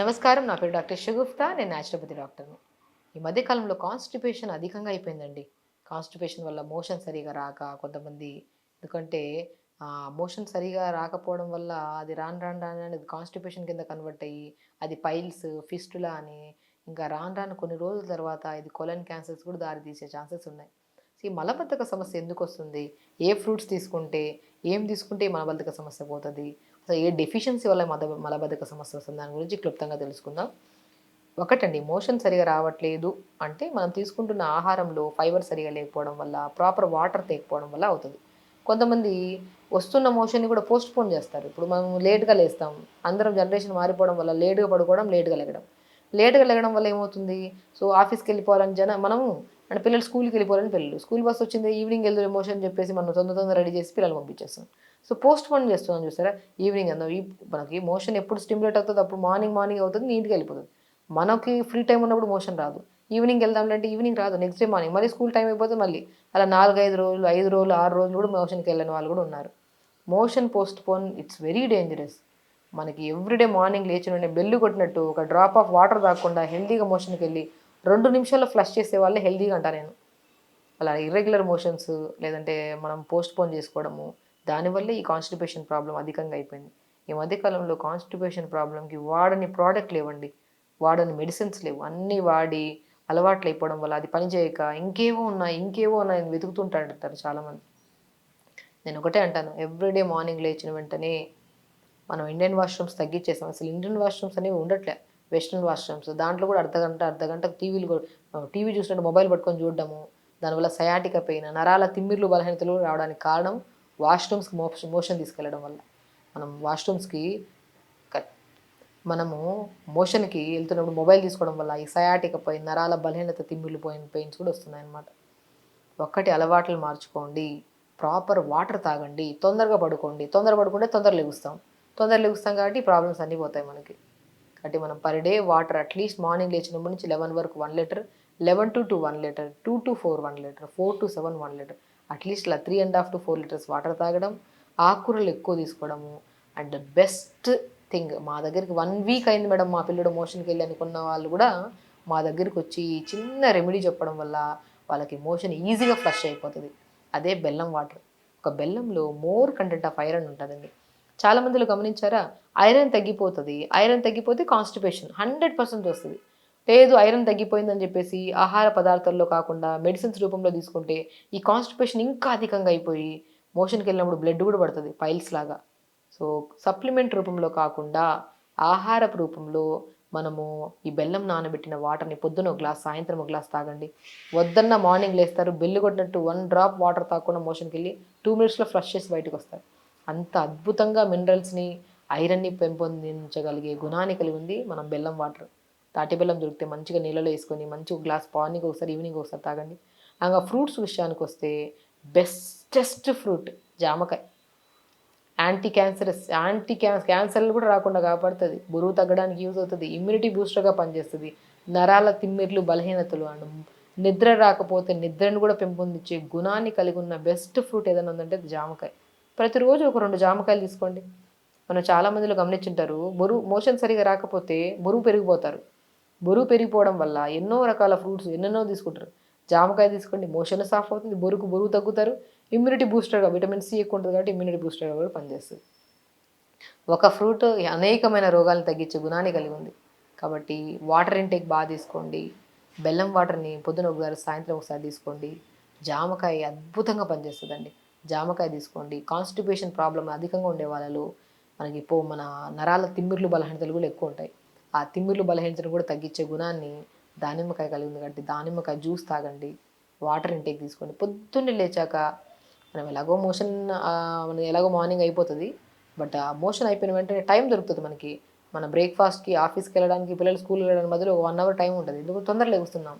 నమస్కారం నా పేరు డాక్టర్ షగుఫ్తా నేను న్యాచురోపతి డాక్టర్ను ఈ మధ్యకాలంలో కాన్స్టిపేషన్ అధికంగా అయిపోయిందండి. కాన్స్టిపేషన్ వల్ల మోషన్ సరిగా రాక కొంతమంది ఎందుకంటే మోషన్ సరిగా రాకపోవడం వల్ల అది రాను రాను రాను అని కాన్స్టిపేషన్ కింద కన్వర్ట్ అయ్యి అది పైల్స్ ఫిస్టులా అని ఇంకా రాను రాను కొన్ని రోజుల తర్వాత ఇది కొలన్ క్యాన్సర్స్ కూడా దారి తీసే ఛాన్సెస్ ఉన్నాయి. సో ఈ మలబద్ధక సమస్య ఎందుకు వస్తుంది? ఏ ఫ్రూట్స్ తీసుకుంటే ఏం తీసుకుంటే ఈ మలబద్ధక సమస్య పోతుంది? సో ఏ డెఫిషియన్సీ వల్ల మద మలబద్ధక సమస్య వస్తుంది దాని గురించి క్లుప్తంగా తెలుసుకుందాం. ఒకటండి మోషన్ సరిగా రావట్లేదు అంటే మనం తీసుకుంటున్న ఆహారంలో ఫైబర్ సరిగా లేకపోవడం వల్ల ప్రాపర్ వాటర్ తేకపోవడం వల్ల అవుతుంది. కొంతమంది వస్తున్న మోషన్ని కూడా పోస్ట్ పోన్ చేస్తారు. ఇప్పుడు మనం లేట్గా లేస్తాం. అందరం జనరేషన్ మారిపోవడం వల్ల లేట్గా పడుకోవడం లేట్గా లెగడం. లేట్గా లెగడం వల్ల ఏమవుతుంది? సో ఆఫీస్కి వెళ్ళిపోవాలని జన మనము అంటే పిల్లలు స్కూల్కి వెళ్ళిపోవాలని పిల్లలు స్కూల్ బస్ వచ్చింది ఈవినింగ్ వెళ్తే మోషన్ చెప్పేసి మనం తొందర తొందర రెడీ చేసి పిల్లలు పంపించేస్తాం. సో పోస్ట్ పోన్ చేస్తున్నాం చూసారా? ఈవినింగ్ అందాం ఈ మనకి మోషన్ ఎప్పుడు స్టిమ్యులేట్ అవుతుంది అప్పుడు మార్నింగ్ మార్నింగ్ అవుతుంది నీట్గా వెళ్ళిపోతుంది. మనకి ఫ్రీ టైం ఉన్నప్పుడు మోషన్ రాదు. ఈవినింగ్ వెళ్దాం అంటే ఈవినింగ్ రాదు నెక్స్ట్ డే మార్నింగ్. మళ్ళీ స్కూల్ టైం అయిపోతే మళ్ళీ అలా నాలుగు ఐదు రోజులు ఐదు రోజులు ఆరు రోజులు కూడా మోషన్కి వెళ్ళని వాళ్ళు కూడా ఉన్నారు. Motion postpone it's very dangerous మనకి ఎవ్రీడే మార్నింగ్ లేచిన బెల్లు కొట్టినట్టు ఒక డ్రాప్ ఆఫ్ వాటర్ తాగకుండా హెల్తీగా మోషన్కి వెళ్ళి రెండు నిమిషాల్లో ఫ్లష్ చేసే వాళ్ళే హెల్తీగా అంటా నేను. అలా ఇర్రెగ్యులర్ మోషన్స్ లేదంటే మనం పోస్ట్ పోన్ చేసుకోవడము దానివల్లే ఈ కాన్స్టిపేషన్ ప్రాబ్లం అధికంగా అయిపోయింది. ఈ మధ్యకాలంలో కాన్స్టిపేషన్ ప్రాబ్లంకి వాడని ప్రోడక్ట్ లేవండి. వాడని మెడిసిన్స్ లేవు. అన్నీ వాడి అలవాట్లు అయిపోవడం వల్ల అది పనిచేయక ఇంకేవో ఉన్నాయి ఇంకేవో ఉన్నాయి వెతుకుతుంటాడంటారు చాలామంది. నేను ఒకటే అంటాను ఎవ్రీడే మార్నింగ్ లేచిన వెంటనే మనం ఇండియన్ వాష్రూమ్స్ తగ్గించేసాం. అసలు ఇండియన్ వాష్రూమ్స్ అనేవి ఉండట్లే. వెస్ట్రన్ వాష్రూమ్స్ దాంట్లో కూడా అర్ధగంట అర్ధగంట టీవీలు టీవీ చూసినట్టు మొబైల్ పట్టుకొని చూడడము. దానివల్ల సయాటిక పెయిన్ నరాల తిమ్మిర్లు బలహీనతలు రావడానికి కారణం వాష్రూమ్స్కి మోషన్ మోషన్ తీసుకెళ్ళడం వల్ల. మనం వాష్రూమ్స్కి మనము మోషన్కి వెళ్తున్నప్పుడు మొబైల్ తీసుకోవడం వల్ల ఈ సయాటిక పెయిన్ నరాల బలహీనత తిమ్మిర్లు పోయిన పెయిన్స్ కూడా వస్తున్నాయి అన్నమాట ఒక్కటి అలవాట్లు మార్చుకోండి. ప్రాపర్ వాటర్ తాగండి. తొందరగా పడుకోండి. తొందర పడుకుంటే తొందర లెగుస్తాం. తొందర లెగుస్తాం కాబట్టి ప్రాబ్లమ్స్ అన్నీ పోతాయి మనకి. అంటే మనం per day water at least morning లేచినప్పటి నుంచి లెవెన్ వరకు one litre eleven to two one litre two to four one litre four to seven one litre at least ఇలా three and half to four litres water తాగడం ఆకుకూరలు ఎక్కువ తీసుకోవడము and best thing మా దగ్గరికి వన్ వీక్ అయింది madam మా పిల్లడు మోషన్కి వెళ్ళి అనుకున్న వాళ్ళు కూడా మా దగ్గరికి వచ్చి చిన్న రెమెడీ చెప్పడం వల్ల వాళ్ళకి మోషన్ ఈజీగా ఫ్లష్ అయిపోతుంది. అదే బెల్లం వాటర్ ఒక బెల్లంలో మోర్ కంటెంట్ ఆఫ్ ఐరన్ ఉంటుందండి. చాలా మందిలో గమనించారా? ఐరన్ తగ్గిపోతుంది. ఐరన్ తగ్గిపోతే కాన్స్టిపేషన్ హండ్రెడ్ పర్సెంట్ వస్తుంది. లేదు ఐరన్ తగ్గిపోయిందని చెప్పేసి ఆహార పదార్థాల్లో కాకుండా మెడిసిన్స్ రూపంలో తీసుకుంటే ఈ కాన్స్టిపేషన్ ఇంకా అధికంగా అయిపోయి మోషన్కి వెళ్ళినప్పుడు బ్లడ్ కూడా పడుతుంది పైల్స్ లాగా. సో సప్లిమెంట్ రూపంలో కాకుండా ఆహారపు రూపంలో మనము ఈ బెల్లం నానబెట్టిన వాటర్ని పొద్దున ఒక గ్లాస్ సాయంత్రం ఒక గ్లాస్ తాగండి. వద్దన్న మార్నింగ్ లేస్తారు బెల్లు కొట్టినట్టు వన్ డ్రాప్ వాటర్ తాగకుండా మోషన్కి వెళ్ళి టూ మినిట్స్లో ఫ్లష్ చేసి బయటకు వస్తారు. అంత అద్భుతంగా మినరల్స్ని ఐరన్ని పెంపొందించగలిగే గుణాన్ని కలిగి ఉంది మనం బెల్లం వాటర్. తాటి బెల్లం దొరికితే మంచిగా నీళ్ళలో వేసుకొని మంచి ఒక గ్లాస్ మార్నింగ్ ఒకసారి ఈవినింగ్ ఒకసారి తాగండి. ఇంకా ఫ్రూట్స్ విషయానికి వస్తే బెస్టెస్ట్ ఫ్రూట్ జామకాయ. యాంటీ క్యాన్సరస్ యాంటీ క్యాన్ క్యాన్సర్లు కూడా రాకుండా కాపాడుతుంది. బరువు తగ్గడానికి యూజ్ అవుతుంది ఇమ్యూనిటీ బూస్టర్గా పనిచేస్తుంది. నరాల తిమ్మిర్లు బలహీనతలు అండ్ నిద్ర రాకపోతే నిద్రను కూడా పెంపొందించే గుణాన్ని కలిగి ఉన్న బెస్ట్ ఫ్రూట్ ఏదైనా ఉందంటే జామకాయ. ప్రతిరోజు ఒక రెండు జామకాయలు తీసుకోండి. మనం చాలా మందిలో గమనించుంటారు బరువు మోషన్ సరిగా రాకపోతే బరువు పెరిగిపోతారు. బరువు పెరిగిపోవడం వల్ల ఎన్నో రకాల ఫ్రూట్స్ ఎన్నెన్నో తీసుకుంటారు. జామకాయ తీసుకోండి మోషన్ సాఫ్ అవుతుంది బరువుకు బరువు తగ్గుతారు. ఇమ్యూనిటీ బూస్టర్గా విటమిన్ సి ఎక్కువ ఉంటుంది కాబట్టి ఇమ్యూనిటీ బూస్టర్గా కూడా పనిచేస్తుంది. ఒక ఫ్రూట్ అనేకమైన రోగాలను తగ్గించే గుణాన్ని కలిగి ఉంది. కాబట్టి వాటర్ ఇంటేక్ బాగా తీసుకోండి. బెల్లం వాటర్ని పొద్దున ఒకసారి సాయంత్రం ఒకసారి తీసుకోండి. జామకాయ అద్భుతంగా పనిచేస్తుందండి. జామకాయ తీసుకోండి. కాన్స్టిపేషన్ ప్రాబ్లం అధికంగా ఉండే వాళ్ళలో మనకి పో మన నరాల తిమ్మిర్లు బలహీనతలు కూడా ఎక్కువ ఉంటాయి. ఆ తిమ్మిర్లు బలహీనతను కూడా తగ్గించే గుణాన్ని దానిమ్మకాయ కలిగి ఉంది కాబట్టి దానిమ్మకాయ జ్యూస్ తాగండి. వాటర్ ఇంటేక్ తీసుకోండి. పొద్దున్నే లేచాక మనం ఎలాగో మోషన్ మనం ఎలాగో మార్నింగ్ అయిపోతుంది. బట్ ఆ మోషన్ అయిపోయిన వెంటనే టైం దొరుకుతుంది మనకి. మన బ్రేక్ఫాస్ట్కి ఆఫీస్కి వెళ్ళడానికి పిల్లలు స్కూల్ వెళ్ళడానికి బదులు వన్ అవర్ టైం ఉంటుంది. ఎందుకు? తొందరగా వస్తున్నాం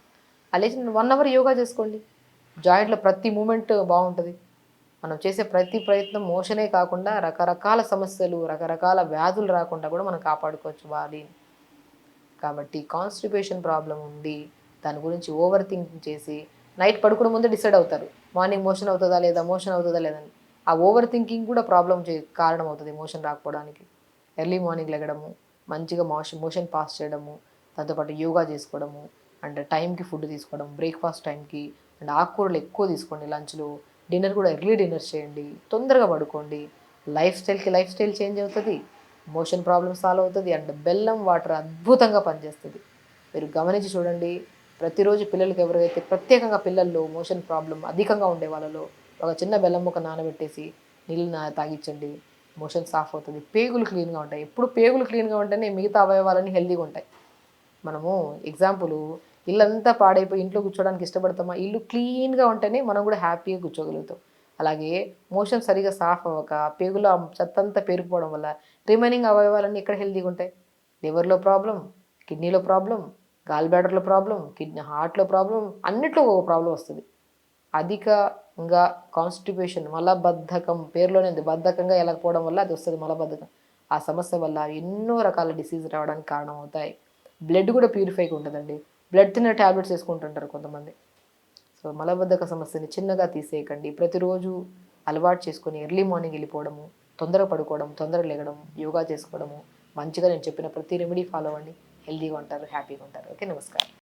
ఆ లేచిన వన్ అవర్ యోగా చేసుకోండి. జాయింట్లో ప్రతి మూమెంట్ బాగుంటుంది. మనం చేసే ప్రతి ప్రయత్నం మోషనే కాకుండా రకరకాల సమస్యలు రకరకాల వ్యాధులు రాకుండా కూడా మనం కాపాడుకోవచ్చు బాడీని. కాబట్టి కాన్స్టిపేషన్ ప్రాబ్లం ఉండి దాని గురించి ఓవర్ థింకింగ్ చేసి నైట్ పడుకునే ముందే డిసైడ్ అవుతారు. మార్నింగ్ మోషన్ అవుతుందా లేదా మోషన్ అవుతుందా లేదని ఆ ఓవర్ థింకింగ్ కూడా ప్రాబ్లం చే కారణం అవుతుంది మోషన్ రాకపోవడానికి. ఎర్లీ మార్నింగ్ లెగడము మంచిగా మోషన్ మోషన్ పాస్ చేయడము దాంతోపాటు యోగా చేసుకోవడము అండ్ టైంకి ఫుడ్ తీసుకోవడం బ్రేక్ఫాస్ట్ టైంకి అండ్ ఆకుకూరలు ఎక్కువ తీసుకోండి లంచ్లో. డిన్నర్ కూడా ఎర్లీ డిన్నర్ చేయండి తొందరగా పడుకోండి. లైఫ్ స్టైల్కి లైఫ్ స్టైల్ చేంజ్ అవుతుంది మోషన్ ప్రాబ్లమ్ సాల్వ్ అవుతుంది అండ్ బెల్లం వాటర్ అద్భుతంగా పనిచేస్తుంది. మీరు గమనించి చూడండి ప్రతిరోజు పిల్లలకి ఎవరైతే ప్రత్యేకంగా పిల్లల్లో మోషన్ ప్రాబ్లం అధికంగా ఉండే వాళ్ళలో ఒక చిన్న బెల్లం ముక్క నానబెట్టేసి నీళ్ళు నా తాగించండి మోషన్ సాఫ్ అవుతుంది. పేగులు క్లీన్గా ఉంటాయి. ఎప్పుడు పేగులు క్లీన్గా ఉంటేనే మిగతా అవయవాలన్నీ హెల్తీగా ఉంటాయి. మనము ఎగ్జాంపుల్ ఇల్లంతా పాడైపోయి ఇంట్లో కూర్చోడానికి ఇష్టపడతామా? ఇల్లు క్లీన్గా ఉంటేనే మనం కూడా హ్యాపీగా కూర్చోగలుగుతాం. అలాగే మోషన్ సరిగా సాఫ్ అవ్వక పేగులో చెత్తంతా పేరుకుపోవడం వల్ల రిమైనింగ్ అవయవాలన్నీ ఎక్కడ హెల్తీగా ఉంటాయి? లివర్లో ప్రాబ్లం కిడ్నీలో ప్రాబ్లం గాల్ బ్యాడర్లో ప్రాబ్లం కిడ్నీ హార్ట్లో ప్రాబ్లం అన్నిట్లో ఒక ప్రాబ్లం వస్తుంది. అధికంగా కాన్స్టిపేషన్ మలబద్ధకం పేరులోనే ఉంది. బద్ధకంగా వెళ్ళకపోవడం వల్ల అది వస్తుంది మలబద్ధకం. ఆ సమస్య వల్ల ఎన్నో రకాల డిసీజ్ రావడానికి కారణం అవుతాయి బ్లడ్ కూడా ప్యూరిఫైగా ఉంటుందండి. బ్లడ్ తిన్న ట్యాబ్లెట్స్ వేసుకుంటుంటారు కొంతమంది. సో మలబద్ధక సమస్యని చిన్నగా తీసేయకండి. ప్రతిరోజు అలవాటు చేసుకొని ఎర్లీ మార్నింగ్ వెళ్ళిపోవడము తొందరగా పడుకోవడం తొందరగా లేగడం యోగా చేసుకోవడము మంచిగా నేను చెప్పిన ప్రతి రెమెడీ ఫాలో అవ్వండి. హెల్తీగా ఉంటారు హ్యాపీగా ఉంటారు. ఓకే నమస్కారం.